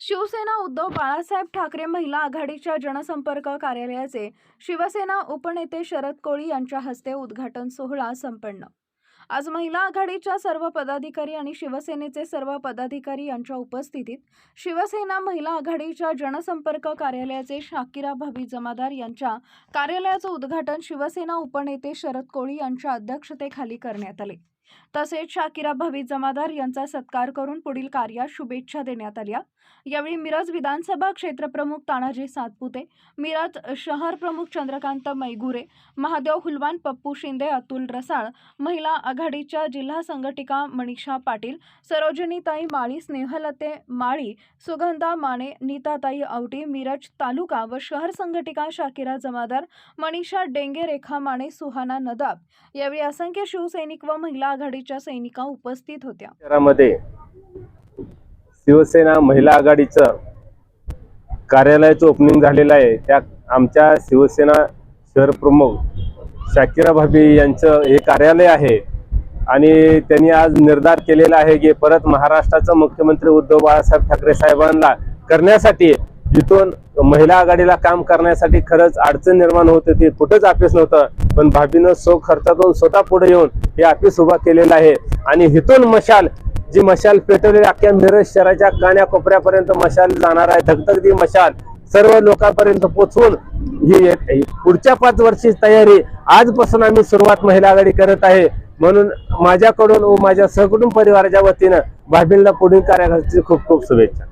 शिवसेना उद्धव बाळासाहेब ठाकरे महिला आघाडीच्या जनसंपर्क कार्यालयाचे शिवसेना उपनेते शरद कोळी यांच्या हस्ते उद्घाटन सोहळा संपन्न. आज महिला आघाडीच्या सर्व पदाधिकारी आणि शिवसेनेचे सर्व पदाधिकारी यांच्या उपस्थितीत शिवसेना महिला आघाडीच्या जनसंपर्क कार्यालयाचे शाकिरा भाभी जमादार यांच्या कार्यालयाचं उद्घाटन शिवसेना उपनेते शरद कोळी यांच्या अध्यक्षतेखाली करण्यात आले. तसेच शाकिरा भवी जमादार यांचा सत्कार करून पुढील कार्यास शुभेच्छा देण्यात आल्या. यावेळी मिरज विधानसभा क्षेत्रप्रमुख तानाजी सातपुते मिरज शहर प्रमुख चंद्रकांत मैगुरे महादेव हुलवान पप्पू शिंदे अतुल रसाळ महिला आघाडीच्या जिल्हा संघटिका मनीषा पाटील सरोजिनीताई माळी स्नेहलते माळी सुगंधा माने नीताताई आवटी मिरज तालुका व शहर संघटिका शाकिरा जमादार मनीषा डेंगे रेखा माने सुहाना नदाब. यावेळी असंख्य शिवसैनिक व महिला आघाडी आघाडीच्या सैनिका उपस्थित होत्या. शहरामध्ये शिवसेना महिला आघाडीचं कार्यालयाचं ओपनिंग झालेलं आहे. त्या आमच्या शिवसेना शहर प्रमुख शाकिरा भाभी यांचं हे कार्यालय आहे. आणि त्यांनी आज निर्धार केलेला आहे की परत महाराष्ट्राचा मुख्यमंत्री उद्धव बाळासाहेब ठाकरे साहेबांना करण्यासाठी जिथून महिला आघाडीला काम करण्यासाठी खरंच अडचण निर्माण होत होती. कुठंच ऑफिस नव्हतं. पण भाभीनं सो खर्चातून स्वतः पुढे येऊन हे ऑफिस उभा केलेलं आहे. आणि हिथून मशाल जी मशाल पेटवलेली अख्ख्या मिरज शहराच्या कान्या कोपऱ्यापर्यंत मशाल जाणार आहे धगधगदी मशाल. सर्व लोकांपर्यंत पोचवून ही पुढच्या पाच वर्षी तयारी आजपासून आम्ही सुरुवात महिला आघाडी करत आहे. म्हणून माझ्याकडून व माझ्या सहकुटुंब परिवाराच्या वतीनं भाभींना पुढील कार्याची खूप खूप शुभेच्छा.